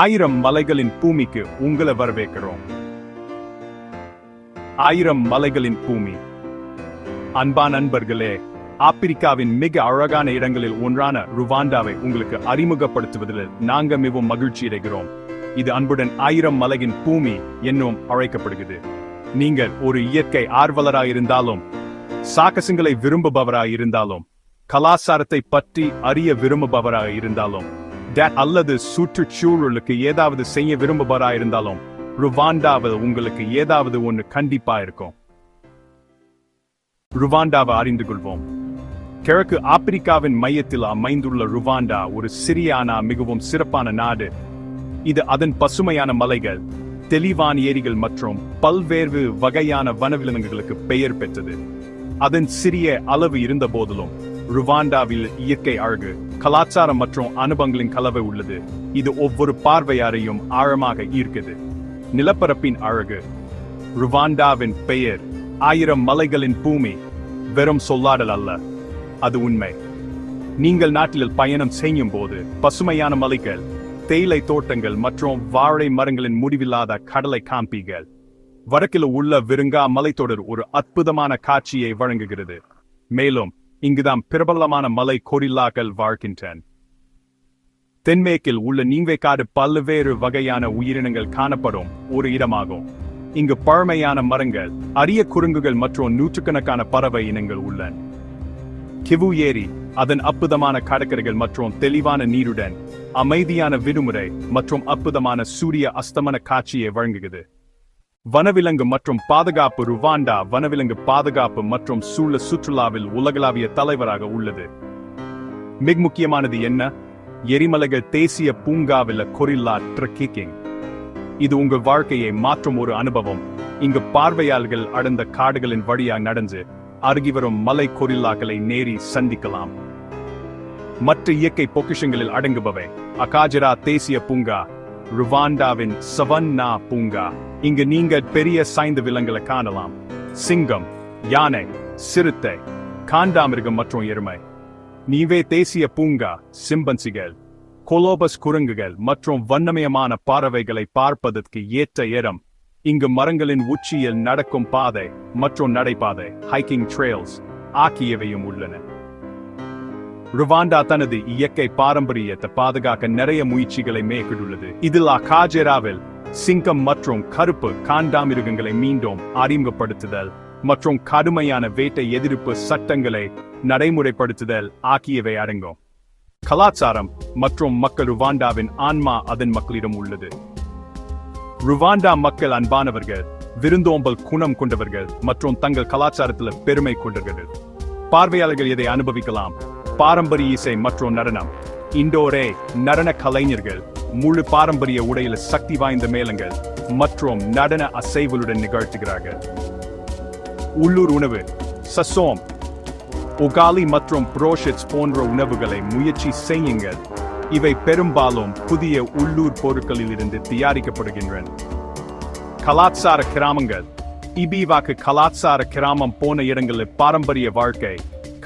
ஆயிரம் மலைகளின் பூமிக்கு உங்களை வரவேற்கிறோம். ஆயிரம் மலைகளின் பூமி. அன்பான நண்பர்களே ஆப்பிரிக்காவின் மிக அழகான இடங்களில் ஒன்றான ருவாண்டாவை உங்களுக்கு அறிமுகப்படுத்துவதில் நாங்க மிகவும் மகிழ்ச்சி அடைகிறோம். இது அன்புடன் ஆயிரம் மலையின் பூமி என்னும் அழைக்கப்படுகிறது. நீங்கள் ஒரு இயற்கை ஆர்வலராய் இருந்தாலும் சாகசங்களை விரும்புபவராய் இருந்தாலும் கலாச்சாரத்தை பற்றி அறிய விரும்புபவராக இருந்தாலும் டே- அல்லது சுற்றுச்சூழலுக்கு ஏதாவது செய்ய விரும்புபவரா இருந்தாலும் ருவாண்டாவில் உங்களுக்கு ஏதாவது ஒன்று கண்டிப்பா இருக்கும். ருவாண்டாவை அறிந்து கொள்வோம். கிழக்கு ஆப்பிரிக்காவின் மையத்தில் அமைந்துள்ள ருவாண்டா ஒரு சிறியானா மிகவும் சிறப்பான நாடு. இது அதன் பசுமையான மலைகள் தெளிவான ஏரிகள் மற்றும் பல்வேறு வகையான வனவிலங்குகளுக்கு பெயர் பெற்றது. அதன் சிறிய அளவு இருந்த போதிலும் ருவாண்டாவில் இயற்கை அழகு கலாச்சாரம் மற்றும் அனுபவங்களின் கலவை உள்ளது. இது ஒவ்வொரு பார்வையாரையும் ஆழமாக ஈர்க்குது நிலப்பரப்பின் அழகு ருவாண்டாவின் பெயர் ஆயிரம் மலைகளின் பூமி வெறும் சொல்லாடல் அல்ல. அது உண்மை. நீங்கள் நாட்டில் பயணம் செய்யும் போது பசுமையான மலைகள் தேயிலை தோட்டங்கள் மற்றும் வாழை மரங்களின் முடிவில்லாத கடலை காம்பிகள் வடக்கில் உள்ள விருங்கா மலைத்தொடர் ஒரு அற்புதமான காட்சியை வழங்குகிறது. மேலும் இங்குதான் பிரபலமான மலை கொரில்லாக்கள் வாழ்கின்றன. தென்மேற்கில் உள்ள நீங்வேக்காடு பல்வேறு வகையான உயிரினங்கள் காணப்படும் ஒரு இடமாகும். இங்கு பழமையான மரங்கள் அரிய குரங்குகள் மற்றும் நூற்றுக்கணக்கான பறவை இனங்கள் உள்ளன. கிவு ஏரி அதன் அற்புதமான கடற்கரைகள் மற்றும் தெளிவான நீருடன் அமைதியான விடுமுறை மற்றும் அற்புதமான சூரிய அஸ்தமன காட்சியை வழங்குகிறது. வனவிலங்கு மற்றும் பாதுகாப்பு ருவாண்டா வனவிலங்கு பாதுகாப்பு மற்றும் சூழ சுற்றுலாவில் உலகளாவிய தலைவராக உள்ளது. மிக முக்கியமானது என்ன? எரிமலைகள் தேசிய பூங்காவில் கொரில்லா ட்ரக்கிங் இது உங்கள் வாழ்க்கையை மாற்றும் ஒரு அனுபவம். இங்கு பார்வையாளர்கள் அடர்ந்த காடுகளின் வழியாக நடந்து அருகி வரும் மலை கொரில்லாக்களை நேரி சந்திக்கலாம். மற்ற இயற்கை பொக்கிஷங்களில் அடங்குபவை அகாஜரா தேசிய பூங்கா ருவாண்டாவின் சவன்னா பூங்கா. இங்கு நீங்க பெரிய சாய்ந்த விலங்குகளை காணலாம். சிங்கம் யானை சிறுத்தை காண்டாமிருகம் மற்றும் எருமை. நீவே தேசிய பூங்கா சிம்பன்சிகள் கொலோபஸ் குரங்குகள் மற்றும் வண்ணமயமான பறவைகளை பார்ப்பதற்கு ஏற்ற இடம். இங்கு மரங்களின் உச்சியில் நடக்கும் பாதை மற்றும் நடைபாதை ஹைக்கிங் ட்ரெயில்ஸ் ஆகியவையும் உள்ளன. ருவாண்டா தனது இயற்கை பாரம்பரியத்தை பாதுகாக்க நிறைய முயற்சிகளை மேற்கொண்டுள்ளது. இதில் அகாஜெராவில் சிங்கம் மற்றும் கருப்பு காண்டாமிருகங்களை மீண்டும் அறிமுகப்படுத்துதல் மற்றும் கடுமையான வேட்டை எதிர்ப்பு சட்டங்களை நடைமுறைப்படுத்துதல் ஆகியவை அடங்கும். கலாச்சாரம் மற்றும் மக்கள் ருவாண்டாவின் ஆன்மா அதன் மக்களிடம் உள்ளது. ருவாண்டா மக்கள் அன்பானவர்கள் விருந்தோம்பல் குணம் கொண்டவர்கள் மற்றும் தங்கள் கலாச்சாரத்தில் பெருமை கொண்டவர்கள். பார்வையாளர்கள் இதை அனுபவிக்கலாம். பாரம்பரிய இசை மற்றும் நடனம். இண்டோரே நடன கலைஞர்கள் முழு பாரம்பரிய உடையில் சக்தி வாய்ந்த மேளங்கள் மற்றும் நடன அசைவுகளுடன் நிகழ்த்துகிறார்கள். உள்ளூர் உணவு சசோம் உகாலி மற்றும் புரோஷிட்ஸ் போன்ற உணவுகளை முயற்சி செய்யுங்கள். இவை பெரும்பாலும் புதிய உள்ளூர் பொருட்களில் இருந்து தயாரிக்கப்படுகின்றன. கலாச்சார கிராமங்கள் இபிவாக்கு கலாச்சார கிராமம் போன இடங்களில் பாரம்பரிய வாழ்க்கை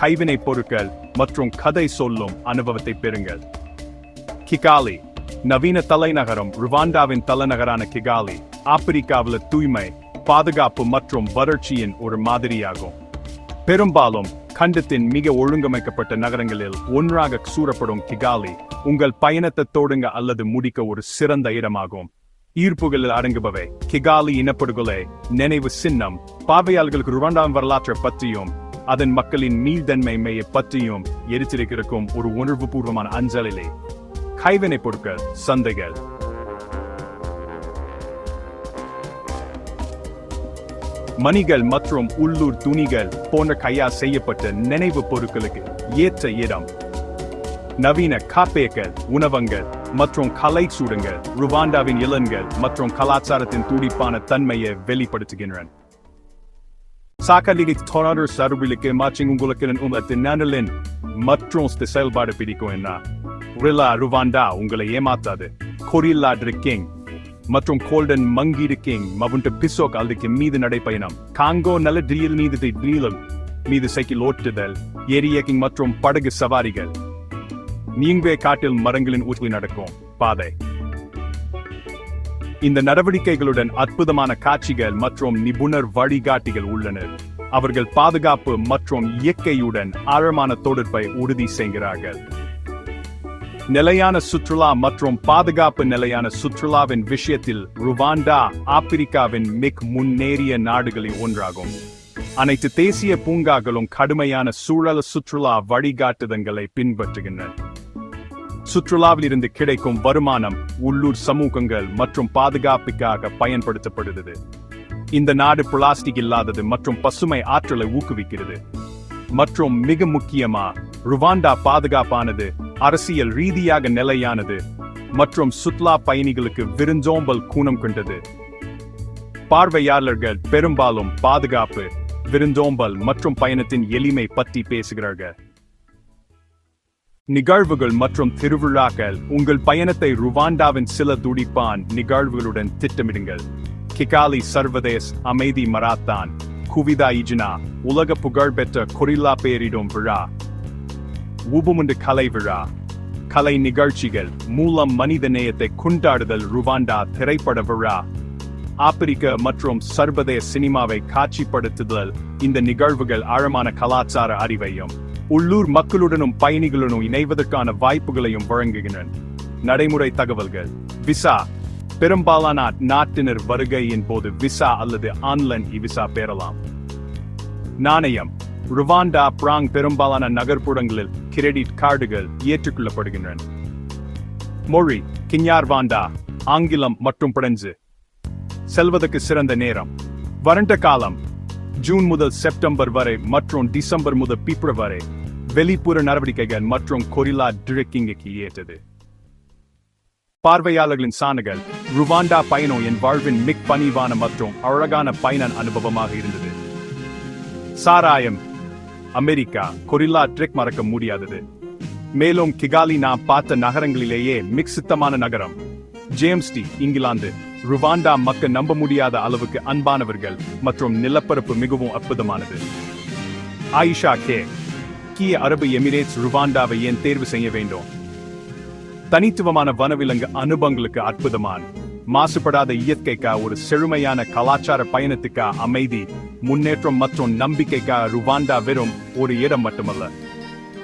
கைவினை பொருட்கள் மற்றும் கதை சொல்லும் அனுபவத்தை பெறுங்கள். கிகாலி நவீன தலைநகரம் ருவாண்டாவின் தலைநகரான கிகாலி ஆப்பிரிக்காவில் தூய்மை பாதுகாப்பு மற்றும் வறட்சியின் ஒரு மாதிரியாகும். பெரும்பாலும் கண்டத்தின் மிக ஒழுங்கமைக்கப்பட்ட நகரங்களில் ஒன்றாக சூறப்படும் கிகாலி உங்கள் பயணத்தை தொடங்க அல்லது முடிக்க ஒரு சிறந்த இடமாகும். ஈர்ப்புகளில் அடங்குபவை கிகாலி இனப்படுகொலை நினைவு சின்னம் பார்வையாளர்களுக்கு ருவாண்டாவின் வரலாற்றை பற்றியும் அதன் மக்களின் மீள்தன்மையை பற்றியும் எடுத்திருக்கும் ஒரு உணர்வுபூர்வமான அஞ்சலிலே. கைவினை பொருட்கள் சந்தைகள். மணிகள் மற்றும் உள்ளூர் துணிகள் போன்ற கையால் செய்யப்பட்ட நினைவு பொருட்களுக்கு ஏற்ற இடம். நவீன காப்பேக்கள் உணவங்கள் மற்றும் கலை சூடங்கள் ருவாண்டாவின் இளன்கள் மற்றும் கலாச்சாரத்தின் துடிப்பான தன்மையை வெளிப்படுத்துகின்றன. சாக்கலிகை தொடர் சருவிலுக்கு மாச்சிங் உங்களுக்கு உங்களுக்கு நனலின் மற்றும் செயல்பாடு பிடிக்கும் என்ன? ரிலா ருவாண்டா உங்களை ஏமாத்தாது. கொரில்லா ட்ரிக்கிங் மற்றும் golden monkey king mount Bisoke அல்லது மீது நடைப்பயணம். காங்கோ நல்ல ட்ரீல் மீது ட்ரீலும் மீது சைக்கிள் ஓட்டுதல். ஏரியக்கிங் மற்றும் படகு சவாரிகள். நீங்வே காட்டில் மரங்களின் ஊற்றி நடக்கும். பாதை. இந்த நடவடிக்கைகளுடன் அற்புதமான காட்சிகள் மற்றும் நிபுணர் வழிகாட்டிகள் உள்ளனர். அவர்கள் பாதுகாப்பு மற்றும் இயற்கையுடன் ஆழமான தொடர்பை உறுதி செய்கிறார்கள். நிலையான சுற்றுலா மற்றும் பாதுகாப்பு நிலையான சுற்றுலாவின் விஷயத்தில் ருவாண்டா ஆப்பிரிக்காவின் மிக் முன்னேறிய நாடுகளில் ஒன்றாகும். அனைத்து தேசிய பூங்காக்களும் கடுமையான சூழல் சுற்றுலா வழிகாட்டுதல்களை பின்பற்றுகின்றன. சுற்றுலாவில் இருந்து கிடைக்கும் வருமானம் உள்ளூர் சமூகங்கள் மற்றும் பாதுகாப்புக்காக பயன்படுத்தப்படுகிறது. இந்த நாடு பிளாஸ்டிக் இல்லாதது மற்றும் பசுமை ஆற்றலை ஊக்குவிக்கிறது. மற்றும் மிக முக்கியமா ருவாண்டா பாதுகாப்பானது அரசியல் ரீதியாக நிலையானது மற்றும் சுற்றுலா பயணிகளுக்கு விருந்தோம்பல் கூணம் கொண்டது. பார்வையாளர்கள் பெரும்பாலும் பாதுகாப்பு விருந்தோம்பல் மற்றும் பயணத்தின் எளிமை பற்றி பேசுகிறார்கள். நிகழ்வுகள் மற்றும் திருவிழாக்கள் உங்கள் பயணத்தை ருவாண்டாவின் சில துடிப்பான் நிகழ்வுகளுடன் திட்டமிடுங்கள். கிகாலி சர்வதேஸ் அமைதி மராத்தான். குவிதா இஜினா உலக புகழ்பெற்ற கொரில்லா பேரிடும் விழா. உபுமுண்டு கலை விழா. கலை நிகழ்ச்சிகள் மூலம் மனித நேயத்தை கொண்டாடுதல் ருவாண்டா திரைப்பட விழா. ஆப்பிரிக்க மற்றும் சர்வதேச சினிமாவை காட்சிப்படுத்துதல் இந்த நிகழ்வுகள் ஆழமான கலாச்சார அறிவையும் உள்ளூர் மக்களுடனும் பயணிகளுடனும் இணைவதற்கான வாய்ப்புகளையும் வழங்குகின்றன. நடைமுறை தகவல்கள். விசா. பெரும்பாலான நாட்டினர் வருகையின் போது விசா அல்லது ஆன்லைன் விசா பெறலாம். நாணயம். ருவாண்டா பிராங் பெரும்பாலான நகர்ப்புறங்களில் கிரெடிட் கார்டுகள் ஏற்றுக்கொள்ளப்படுகின்றன. மொழி. கிஞ்ஞார்வாண்டா ஆங்கிலம் மற்றும் பிரெஞ்சு. செல்வதற்கு சிறந்த நேரம். வறண்ட காலம். ஜூன் முதல் செப்டம்பர் வரை மற்றும் டிசம்பர் முதல் பிப்ரவரி வெளிப்புற நடவடிக்கைகள் மற்றும் கொரில்லா டிரெக்கிங்குக்கு ஏற்றது. பார்வையாளர்களின் சாணுகள் ருவாண்டா பயணம் என் வாழ்வின் மிக் பணிவான மற்றும் அழகான பயண அனுபவமாக இருந்தது. சாராயம் அமெரிக்கா கொரில்லா ட்ரெக் மறக்க முடியாதது. மேலும் கிகாலி நான் பார்த்த நகரங்களிலேயே மிக் சுத்தமான நகரம். ஜேம்ஸ்டி இங்கிலாந்து ருவாண்டா மக்கள் நம்ப முடியாத அளவுக்கு அன்பானவர்கள் மற்றும் நிலப்பரப்பு மிகவும் அற்புதமானது. ஆயிஷா கே ஐக்கிய அரபு எமிரேட்ஸ் ருவாண்டாவை ஏன் தேர்வு செய்ய வேண்டும்? தனித்துவமான வனவிலங்கு அனுபவங்களுக்கு அற்புதமான. மாசுபடாத இயற்கைக்கா ஒரு செழுமையான கலாச்சார பயணத்துக்கா அமைதி முன்னேற்றம் மற்றும் நம்பிக்கைக்கா ருவாண்டா வெறும் ஒரு இடம் மட்டுமல்ல.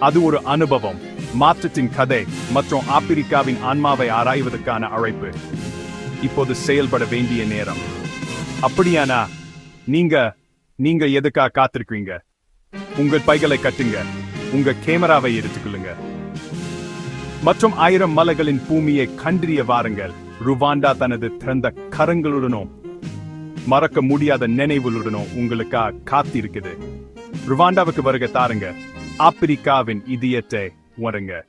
அது ஒரு அனுபவம் மாற்றத்தின் கதை மற்றும் ஆப்பிரிக்காவின் ஆன்மாவை ஆராய்வதற்கான அழைப்பு. இப்போது செயல்பட வேண்டிய நேரம். அப்படியானா நீங்க நீங்க எதுக்கா காத்திருக்கீங்க உங்கள் பைகளை கட்டுங்க. உங்க கேமராவை எடுத்துக்கொள்ளுங்க. மற்றும் ஆயிரம் மலைகளின் பூமியை கண்டறிய வாருங்கள். ருவாண்டா தனது திறந்த கரங்களுடனும் மறக்க முடியாத நினைவுகளுடனும் உங்களுக்காக காத்திருக்குது. ருவாண்டாவுக்கு வருக தாருங்க. ஆப்பிரிக்காவின் இதயத்தை உறங்க.